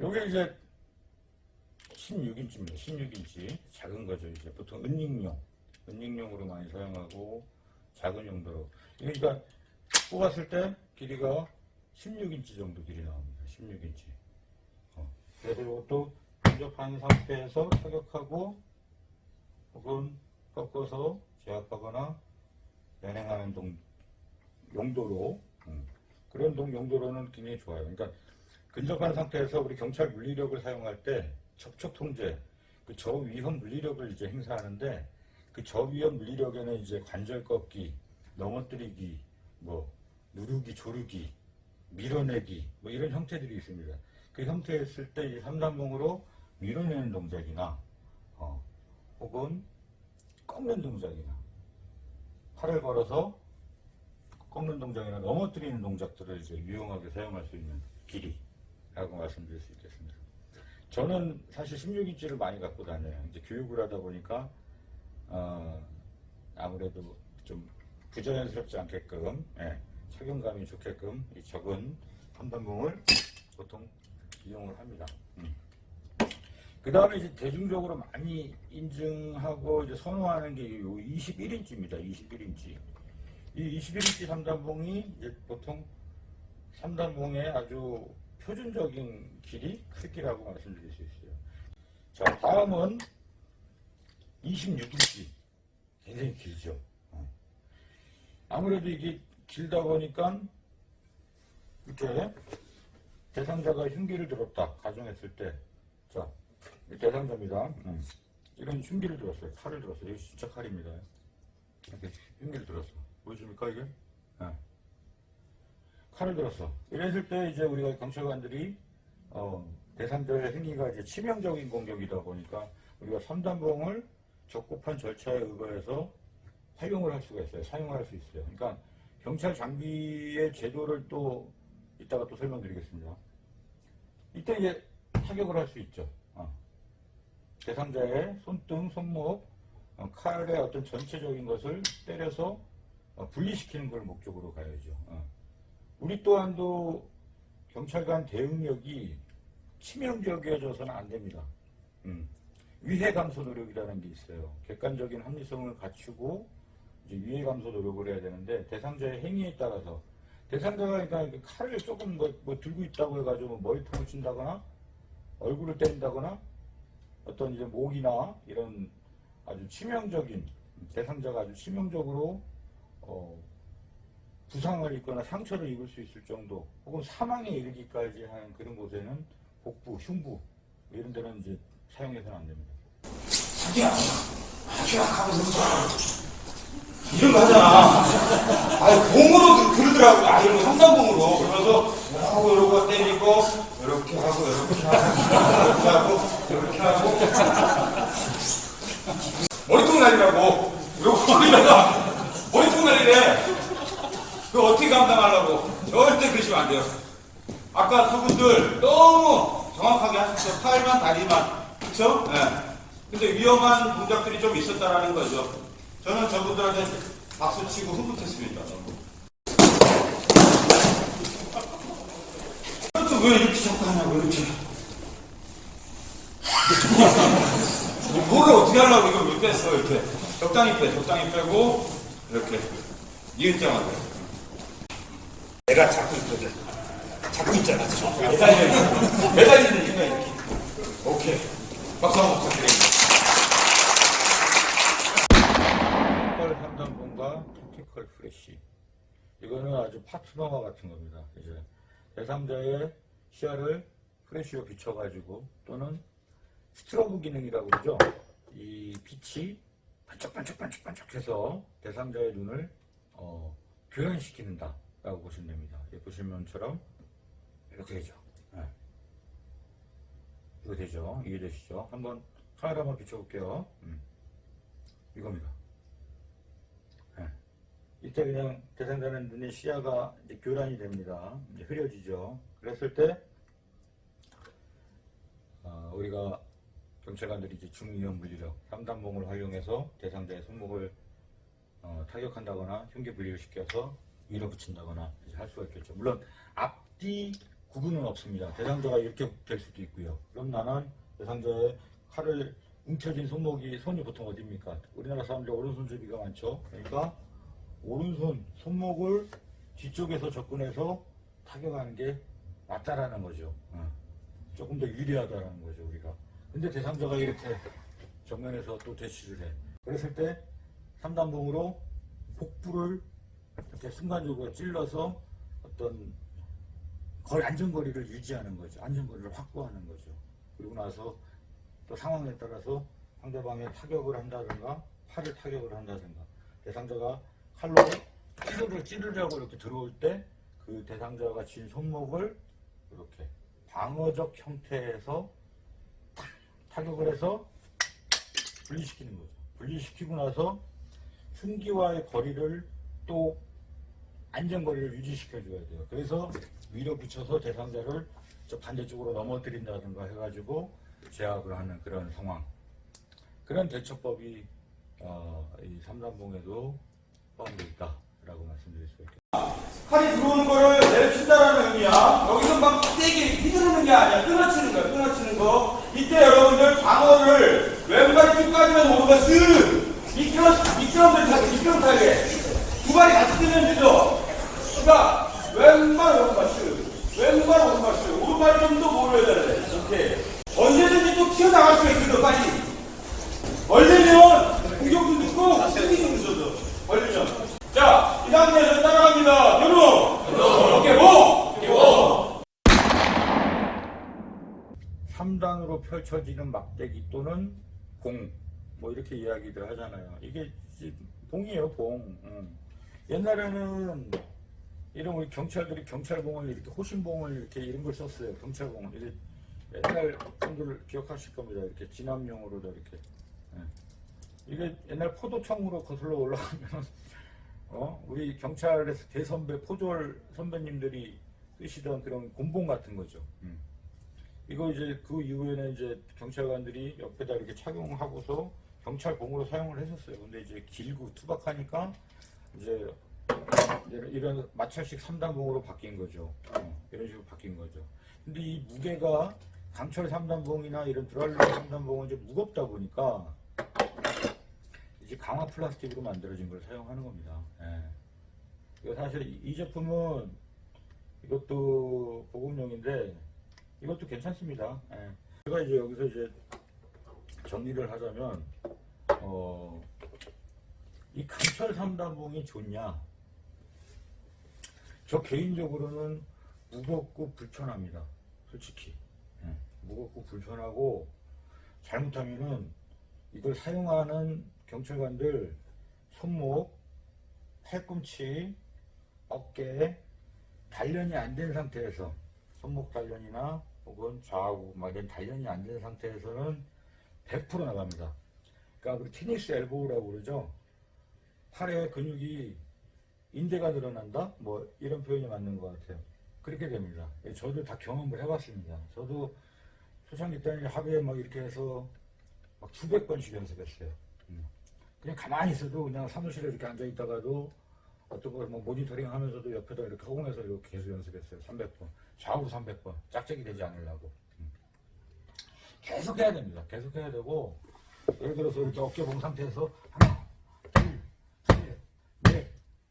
요게 이제 16인치입니다. 16인치. 작은 거죠. 이제 보통 은닉용. 은닉용으로 많이 사용하고 작은 용도로. 그러니까 뽑았을 때 길이가 16인치 정도 길이 나옵니다. 16인치. 어. 그래서 이것도 근접한 상태에서 타격하고 혹은 꺾어서 제압하거나 연행하는 동, 용도로 음, 그런 동 용도로는 굉장히 좋아요. 그러니까 근접한 상태에서 우리 경찰 물리력을 사용할 때 접촉 통제, 그 저위험 물리력을 이제 행사하는데 그 저위험 물리력에는 이제 관절 꺾기, 넘어뜨리기, 뭐 누르기, 조르기, 밀어내기 뭐 이런 형태들이 있습니다. 그 형태였을 때 이 삼단봉으로 밀어내는 동작이나 어, 혹은 꺾는 동작이나 팔을 걸어서 꺾는 동작이나 넘어뜨리는 동작들을 이제 유용하게 사용할 수 있는 길이 라고 말씀드릴 수 있겠습니다. 저는 사실 16인치를 많이 갖고 다녀요. 이제 교육을 하다 보니까 어, 아무래도 좀 부자연스럽지 않게끔 예, 착용감이 좋게끔 이 적은 삼단봉을 보통 이용을 합니다. 그 다음에 이제 대중적으로 많이 인증하고 이제 선호하는 게이 21인치입니다. 21인치. 이 21인치 삼단봉이 이제 보통 삼단봉의 아주 표준적인 길이, 크기라고 말씀드릴 수 있어요. 자, 다음은 26인치. 굉장히 길죠. 어. 아무래도 이게 길다 보니까 이렇게 대상자가 흉기를 들었다. 가정했을 때. 자, 이 대상자입니다. 음. 이런 흉기를 들었어요. 칼을 들었어요. 이거 진짜 칼입니다. 이렇게 흉기를 들었어. 보이십니까, 이게? 예. 칼을 들었어. 이랬을 때 이제 우리가 경찰관들이, 어, 대상자의 행위가 이제 치명적인 공격이다 보니까 우리가 삼단봉을 적법한 절차에 의거해서 활용을 할 수가 있어요. 사용을 할 수 있어요. 그러니까 경찰 장비의 제도를 또 이따가 또 설명드리겠습니다. 이때 이제 타격을 할 수 있죠. 어. 대상자의 손등, 손목, 어, 칼의 어떤 전체적인 것을 때려서 어, 분리시키는 걸 목적으로 가야죠. 어. 우리 또한도 경찰관 대응력이 치명적이어져서는 안 됩니다. 음. 위해 감소 노력이라는 게 있어요. 객관적인 합리성을 갖추고 이제 위해 감소 노력을 해야 되는데 대상자의 행위에 따라서 대상자가 그러니까 칼을 조금 뭐, 뭐 들고 있다고 해가지고 뭐 머리통을 친다거나 얼굴을 때린다거나 어떤 이제 목이나 이런 아주 치명적인 대상자가 아주 치명적으로 어, 부상을 입거나 상처를 입을 수 있을 정도 혹은 사망에 이르기까지 하는 그런 곳에는 복부, 흉부 이런 데는 이제 사용해서는 안 됩니다. 자기야, 자기야 하면서 이런 거 하잖아. 아니, 공으로 그- 그러더라고. 아, 이런 거 상단공으로. 그러면서, 이러고, 이러고 때리고, 이렇게 하고, 이렇게 하고, 이렇게 하고, 이렇게 하고. 머리통 날리라고. 이러고 머리다가 머리통 날리래. 그거 어떻게 감당하려고. 절대 그러시면 안 돼요. 아까 그분들 너무 정확하게 하셨어. 팔만, 다리만. 그쵸? 예. 근데 위험한 동작들이 좀 있었다라는 거죠. 저는 저분들한테 박수 치고 흐뭇했습니다. 또 왜 이렇게 자꾸 하냐고, 이렇게. 뭐를 어떻게 하려고 이걸 왜 뺐어, 이렇게. 적당히 빼, 적당히 빼고, 이렇게. 이은장하게. 내가 자꾸 이렇게. 잡고 있잖아. 매달려 있어. 매달리는 순간 이렇게. 오케이. 박수 한번 부탁드립니다. 컬 삼단봉과 토티컬 프레쉬. 이거는 아주 파트너와 같은 겁니다. 이제 대상자의 시야를 프레쉬로 비춰가지고 또는 스트로브 기능이라고 그러죠. 이 빛이 반짝반짝반짝반짝해서 대상자의 눈을 어, 교란시키는다 라고 보시면 됩니다. 예, 보시면처럼 이렇게 되죠. 예. 이거 되죠. 이해되시죠? 한번 카메라 한번 비춰볼게요. 음. 이겁니다. 예. 이때 그냥 대상자는 눈의 시야가 교란이 됩니다. 흐려지죠. 그랬을 때 어, 우리가 경찰관들이 이제 중위험 물리력, 삼단봉을 활용해서 대상자의 손목을 어, 타격한다거나 흉기 분리를 시켜서 밀어붙인다거나 이제 할 수가 있겠죠. 물론 앞뒤 구분은 없습니다. 대상자가 이렇게 될 수도 있고요. 그럼 나는 대상자의 칼을 움켜쥔 손목이 손이 보통 어디입니까? 우리나라 사람들 오른손잡이가 많죠. 그러니까 오른손 손목을 뒤쪽에서 접근해서 타격하는 게 낫다라는 거죠. 어. 조금 더 유리하다라는 거죠 우리가. 근데 대상자가 이렇게 정면에서 또 대치를 해. 그랬을 때 3단봉으로 복부를 이렇게 순간적으로 찔러서 어떤 거리 안전거리를 유지하는 거죠. 안전거리를 확보하는 거죠. 그리고 나서 또 상황에 따라서 상대방의 타격을 한다든가 팔을 타격을 한다든가 대상자가 칼로 찌르를 찌르려고 이렇게 들어올 때 그 대상자가 쥔 손목을 이렇게 방어적 형태에서 탁 타격을 해서 분리시키는 거죠. 분리시키고 나서 흉기와의 거리를 또 안전거리를 유지시켜줘야 돼요. 그래서 위로 붙여서 대상자를 저 반대쪽으로 넘어뜨린다든가 해가지고 제압을 하는 그런 상황. 그런 대처법이 어, 이 삼단봉에도 포함되어 있다라고 말씀드릴 수 있겠습니다. 칼이 들어오는 거를 내려친다라는 의미야. 여기서 막 세게 휘두르는 게 아니야. 끊어치는 거야, 끊어치는 거. 이때 여러분들 방어를 왼발이 끝까지만 거 쓱! 미끄러, 미끄럼들 타게, 미끄럼 타게. 두 발이 같이 뜨면 되죠? 그러니까, 왼발, 오른발 쓱. 왼발, 오른발 쓱. 오른발이 좀더 몰려야 돼. 이렇게. 언제든지 또 튀어나갈 수가 있거든, 빨리. 걸리면 공격도 늦고 스피드도 늦어져. 걸리면. 자, 이 상태에서 따라갑니다. 목! 3단으로 펼쳐지는 막대기 또는 공, 뭐 이렇게 이야기들 하잖아요. 이게 지- 봉이에요, 봉. 음. 옛날에는 이런 우리 경찰들이 경찰봉을 이렇게 호신봉을 이렇게 이런 걸 썼어요. 경찰봉을 이게 옛날 분들 기억하실 겁니다. 이렇게 진압용으로도 이렇게. 예. 이게 옛날 포도청으로 거슬러 올라가면 어 우리 경찰에서 대선배 포졸 선배님들이 쓰시던 그런 곤봉 같은 거죠. 음. 이거 이제 그 이후에는 이제 경찰관들이 옆에다 이렇게 착용하고서 경찰봉으로 사용을 했었어요. 근데 이제 길고 투박하니까 이제 이런- 마찰식 3단봉으로 바뀐 거죠. 어, 이런 식으로 바뀐 거죠. 근데 이 무게가 강철 3단봉이나 이런 드랄로 3단봉은 이제 무겁다 보니까 이제 강화 플라스틱으로 만들어진 걸 사용하는 겁니다. 예. 사실 이- 이 제품은 이것도 보급용인데 이것도 괜찮습니다. 예. 제가 이제 여기서 이제 정리를 하자면 어, 이 강철 3단봉이 좋냐? 저 개인적으로는 무겁고 불편합니다. 솔직히 예. 무겁고 불편하고 잘못하면은 이걸 사용하는 경찰관들 손목, 팔꿈치, 어깨 단련이 안 된 상태에서 손목 단련이나 혹은 좌우 막 이런 단련이 안 된 상태에서는 100% 나갑니다. 그러니까 우리 테니스 엘보우라고 그러죠. 팔의 근육이 인대가 늘어난다? 뭐 이런 표현이 맞는 것 같아요. 그렇게 됩니다. 예, 저도 다 경험을 해봤습니다. 저도 초창기 때는 합의에 막 이렇게 해서 막 수백 번씩 연습했어요. 음. 그냥 가만히 있어도 그냥 사무실에 이렇게 앉아 있다가도 어떤 걸뭐 모니터링 하면서도 옆에다 이렇게 허공에서 이렇게 계속 연습했어요. 300번. 좌우로 300번. 짝짝이 되지 않으려고. 음. 계속 해야 됩니다. 계속 해야 되고, 예를 들어서 이렇게 어깨 봉 상태에서 하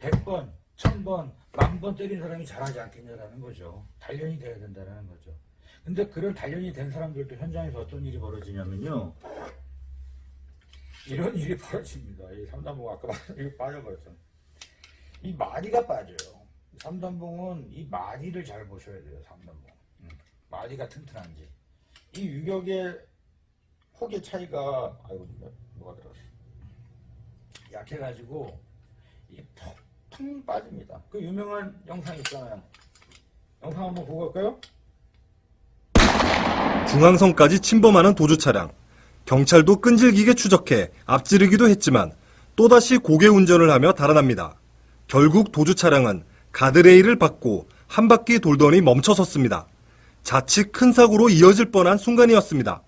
100번, 1000번, 만번 때린 사람이 잘하지 않겠냐라는 거죠. 단련이 돼야 된다는 거죠. 근데 그런 단련이 된 사람들도 현장에서 어떤 일이 벌어지냐면요. 이런 일이 벌어집니다. 이 삼단봉 아까 빠져버렸죠. 이 마디가 빠져요. 삼단봉은 이 마디를 잘 보셔야 돼요. 삼단봉. 음, 마디가 튼튼한지. 이 유격의 폭의 차이가 아이고 뭐가 들었어. 약해가지고 이푹 빠집니다. 그 유명한 영상 있잖아요. 영상 한번 보고 갈까요? 중앙선까지 침범하는 도주 차량. 경찰도 끈질기게 추적해 앞지르기도 했지만 또다시 고개 운전을 하며 달아납니다. 결국 도주 차량은 가드레일을 받고 한 바퀴 돌더니 멈춰섰습니다. 자칫 큰 사고로 이어질 뻔한 순간이었습니다.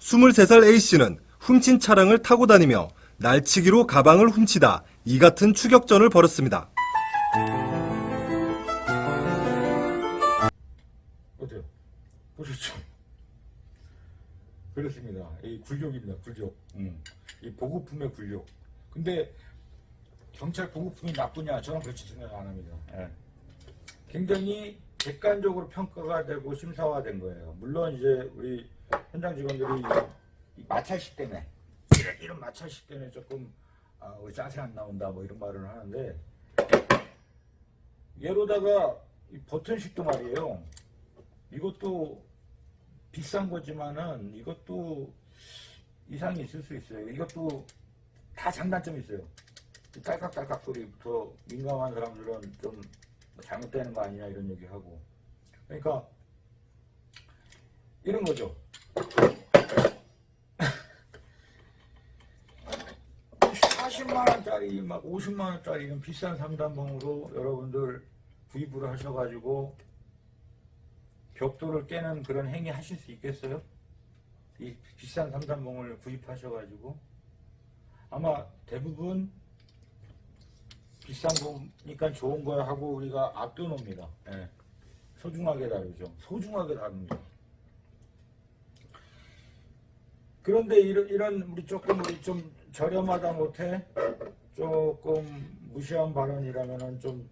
23살 A씨는 훔친 차량을 타고 다니며 날치기로 가방을 훔치다 이 같은 추격전을 벌였습니다. 보셨죠? 그렇습니다. 이 굴욕입니다. 굴욕. 음. 이 보급품의 굴욕. 근데 경찰 보급품이 나쁘냐? 저는 그렇게 생각 안 합니다. 예. 굉장히 객관적으로 평가가 되고 심사화된 거예요. 물론 이제 우리 현장 직원들이 이 마찰식 때문에 이런 마찰식 때문에 조금 아, 우리 짜세 안 나온다 뭐 이런 말을 하는데 예로다가 이 버튼식도 말이에요. 이것도 비싼 거지만은 이것도 이상이 있을 수 있어요. 이것도 다 장단점이 있어요. 이 딸깍딸깍 소리부터 민감한 사람들은 좀 잘못되는 거 아니냐 이런 얘기하고. 그러니까 이런 거죠. 40만 원짜리 막 50만 원짜리 이런 비싼 삼단봉으로 여러분들 구입을 하셔가지고 벽돌을 깨는 그런 행위 하실 수 있겠어요? 이 비싼 삼단봉을 구입하셔가지고 아마 대부분 비싼 거니까 좋은 거야 하고 우리가 아껴놓습니다. 예. 소중하게 다루죠. 소중하게 다룹니다. 그런데 이런, 이런 우리 조금 우리 좀 저렴하다 못해 조금 무시한 발언이라면은 좀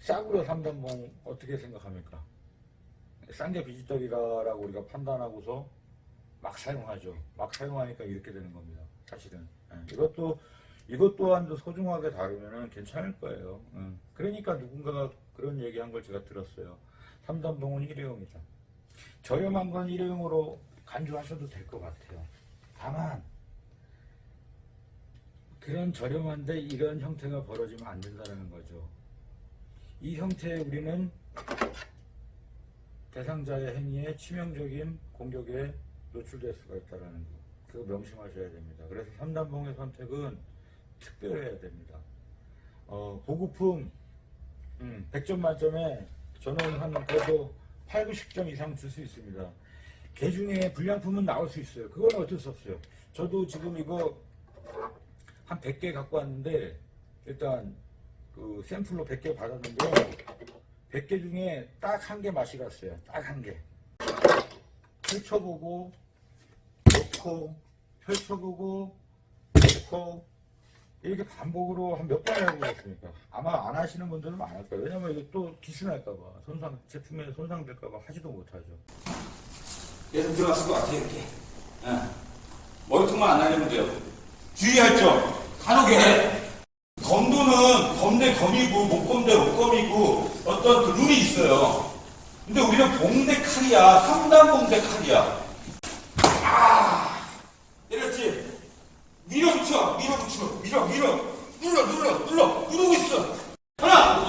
싸구려 삼단봉 어떻게 생각합니까? 싼 게 비지떡이다라고 우리가 판단하고서 막 사용하죠. 막 사용하니까 이렇게 되는 겁니다. 사실은 예, 이것도 이것 또한도 소중하게 다루면은 괜찮을 거예요. 음. 그러니까 누군가가 그런 얘기한 걸 제가 들었어요. 삼단봉은 일회용이다. 저렴한 건 일회용으로 간주하셔도 될 것 같아요. 다만 그런 저렴한데 이런 형태가 벌어지면 안 된다는 거죠. 이 형태에 우리는 대상자의 행위에 치명적인 공격에 노출될 수가 있다는 거. 그거 명심하셔야 됩니다. 그래서 삼단봉의 선택은 특별해야 됩니다. 어, 보급품 음, 100점 만점에 저는 한 그래도 8, 90점 이상 줄 수 있습니다. 개 중에 불량품은 나올 수 있어요. 그건 어쩔 수 없어요. 저도 지금 이거 한 100개 갖고 왔는데 일단 그 샘플로 100개 받았는데요. 100개 중에 딱 한 개 맛이 갔어요. 딱 한 개. 펼쳐보고 놓고 펼쳐보고 놓고 이렇게 반복으로 한 몇번 해보고 있습니까? 아마 안 하시는 분들은 많을 거예요. 왜냐면 이게 또 기스날까봐 손상 제품에 손상될까봐 하지도 못하죠. 얘도 들어갔을 것 같아요, 이렇게. 예. 머리통만 안 날리면 돼요. 주의할 점, 간혹에 검도는 검대 검이고, 목검대 목검이고, 어떤 그 룰이 있어요. 근데 우리는 봉대 칼이야, 삼단 봉대 칼이야. 아! 이랬지? 밀어붙여, 밀어붙여, 밀어, 밀어, 눌러, 눌러, 눌러, 누르고 있어. 하나,